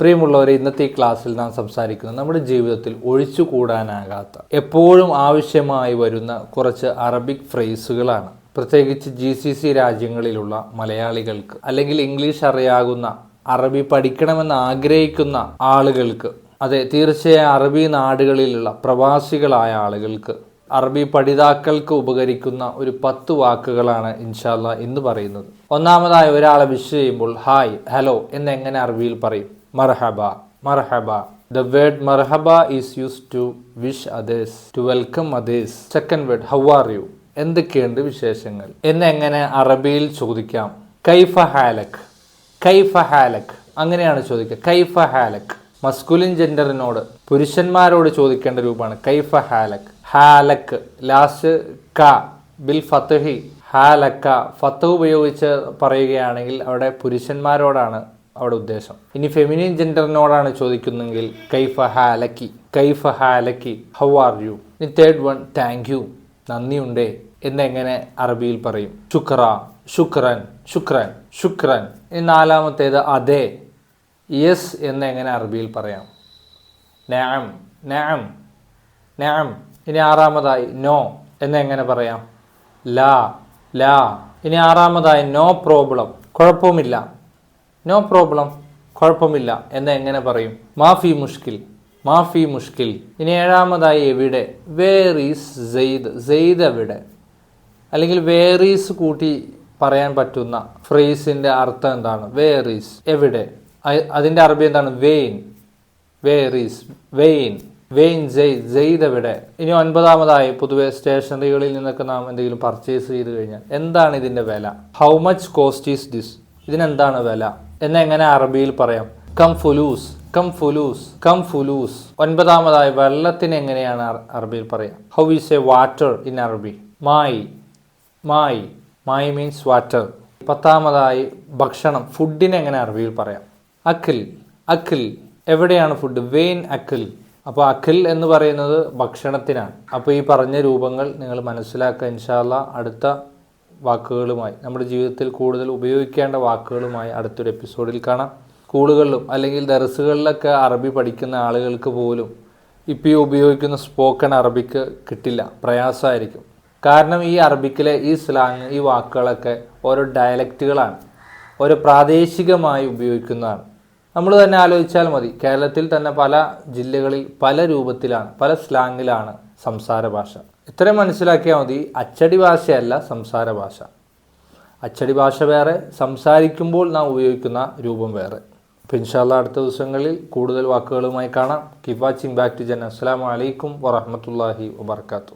പ്രിയമുള്ളവരെ ഇന്നത്തെ ഈ ക്ലാസ്സിൽ നാം സംസാരിക്കുന്നത് നമ്മുടെ ജീവിതത്തിൽ ഒഴിച്ചുകൂടാനാകാത്ത എപ്പോഴും ആവശ്യമായി വരുന്ന കുറച്ച് അറബിക് ഫ്രേസുകളാണ്. പ്രത്യേകിച്ച് ജി സി സി രാജ്യങ്ങളിലുള്ള മലയാളികൾക്ക് അല്ലെങ്കിൽ ഇംഗ്ലീഷ് അറിയാകുന്ന അറബി പഠിക്കണമെന്ന് ആഗ്രഹിക്കുന്ന ആളുകൾക്ക് അതെ തീർച്ചയായും അറബി നാടുകളിലുള്ള പ്രവാസികളായ ആളുകൾക്ക് അറബി പഠിതാക്കൾക്ക് ഉപകരിക്കുന്ന ഒരു പത്ത് വാക്കുകളാണ് ഇൻഷാല്ല എന്ന് പറയുന്നത്. ഒന്നാമതായി ഒരാളെ വിഷ് ചെയ്യുമ്പോൾ ഹായ് ഹലോ എന്ന് എങ്ങനെ അറബിയിൽ പറയും? മർഹബ മർഹബ. ദ വേർഡ് മർഹബ is use to wish others to welcome others second word how are you എന്തൊക്കെയുണ്ട് വിശേഷങ്ങൾ? എന്നെങ്ങനെ അറബിയിൽ ചോദിക്കാം? കൈഫ ഹാലക് കൈഫ ഹാലക്. അങ്ങനെയാണ് ചോദിക്കുക. കൈഫ ഹാലക്. മസ്കുലിൻ ജെൻഡറിനോട് പുരുഷന്മാരോട് ചോദിക്കേണ്ട രൂപമാണ് കൈഫ ഹാലക്. ഹാലക് ലാസ്റ്റ് ക ബിൽ ഹാലക്ക ഫത്ത് ഉപയോഗിച്ച് പറയുകയാണെങ്കിൽ അവിടെ പുരുഷന്മാരോടാണ് അവിടെ ഉദ്ദേശം. ഇനി ഫെമിനിൻ ജെൻഡറിനോടാണ് ചോദിക്കുന്നെങ്കിൽ കൈഫ ഹാലക്കി കൈഫ ഹാലക്കി ഹൗ ആർ യു ഇനി തേർഡ് വൺ താങ്ക് യു നന്ദിയുണ്ടേ എന്നെങ്ങനെ അറബിയിൽ പറയും? ശുക്ര ശുക്രൻ ശുക്രൻ ശുക്രൻ. ഇനി നാലാമത്തേത് അതെ യെസ് എന്നെങ്ങനെ അറബിയിൽ പറയാം? നാം നാം നാം. ഇനി ആറാമതായി നോ എന്നെങ്ങനെ പറയാം? ലാ ലാ. ഇനി ആറാമതായി നോ പ്രോബ്ലം കുഴപ്പമില്ല നോ പ്രോബ്ലം കുഴപ്പമില്ല. എന്ന് എങ്ങനെ പറയും? മാഫി മുഷ്കിൽ. മാഫി മുഷ്കിൽ. ഇനി ഏഴാമതായി എവിടെ? വേർ ഈസ് സെയ്ദ് സെയ്ദ് എവിടെ? അല്ലെങ്കിൽ വേർ ഈസ് കൂട്ടി പറയാൻ പറ്റുന്ന ഫ്രേസിന്റെ അർത്ഥം എന്താണ്? വേർ ഈസ് എവിടെ? അതിന്റെ അറബി എന്താണ്? വെയിൻ വേർ ഈസ് വെയിൻ വെയിൻ ജെയ് ജെയ്ദ് എവിടെ? ഇനി ഒൻപതാമതായി പൊതുവെ സ്റ്റേഷനറികളിൽ നിന്നൊക്കെ നാം എന്തെങ്കിലും പർച്ചേസ് ചെയ്ത് കഴിഞ്ഞാൽ എന്താണ് ഇതിന്റെ വില? How much cost is this ഇതിനെന്താണ് വില? എന്നെങ്ങനെ അറബിയിൽ പറയാം? കം ഫുലൂസ് കം ഫുലൂസ് കം ഫുലൂസ്. ഒൻപതാമതായി വെള്ളത്തിന് എങ്ങനെയാണ് അറബിയിൽ പറയാം? How is a water in അറബി മായി മായി മായി മീൻസ് വാട്ടർ പത്താമതായി ഭക്ഷണം ഫുഡിനെ എങ്ങനെ അറബിയിൽ പറയാം? അഖിൽ അഖിൽ. എവിടെയാണ് ഫുഡ് വെയിൻ അഖിൽ. അപ്പോൾ അഖിൽ എന്ന് പറയുന്നത് ഭക്ഷണത്തിനാണ്. അപ്പോൾ ഈ പറഞ്ഞ രൂപങ്ങൾ നിങ്ങൾ മനസ്സിലാക്കുക ഇൻഷാല്ല അടുത്ത വാക്കുകളുമായി നമ്മുടെ ജീവിതത്തിൽ കൂടുതൽ ഉപയോഗിക്കേണ്ട വാക്കുകളുമായി അടുത്തൊരു എപ്പിസോഡിൽ കാണാം. സ്കൂളുകളിലും അല്ലെങ്കിൽ ദർസുകളിലൊക്കെ അറബി പഠിക്കുന്ന ആളുകൾക്ക് പോലും ഇപ്പോൾ ഈ ഉപയോഗിക്കുന്ന സ്പോക്കൺ അറബിക്ക് കിട്ടില്ല. പ്രയാസമായിരിക്കും. കാരണം ഈ അറബിക്കിലെ ഈ സ്ലാങ് ഈ വാക്കുകളൊക്കെ ഓരോ ഡയലക്റ്റുകളാണ്. ഓരോ പ്രാദേശികമായി ഉപയോഗിക്കുന്നതാണ്. നമ്മൾ തന്നെ ആലോചിച്ചാൽ മതി. കേരളത്തിൽ തന്നെ പല ജില്ലകളിൽ പല രൂപത്തിലാണ് പല സ്ലാങ്ങിലാണ് സംസാര ഭാഷ. ഇത്രയും മനസ്സിലാക്കിയാൽ മതി അച്ചടി ഭാഷയല്ല സംസാര ഭാഷ. അച്ചടി ഭാഷ വേറെ സംസാരിക്കുമ്പോൾ നാം ഉപയോഗിക്കുന്ന രൂപം വേറെ. അപ്പം ഇൻഷാല്ല അടുത്ത ദിവസങ്ങളിൽ കൂടുതൽ വാക്കുകളുമായി കാണാം. ബാക്ക് ടു ജൻ അസ്സാം വലൈക്കും വറഹമത്തല്ലാഹി വബർക്കാത്തു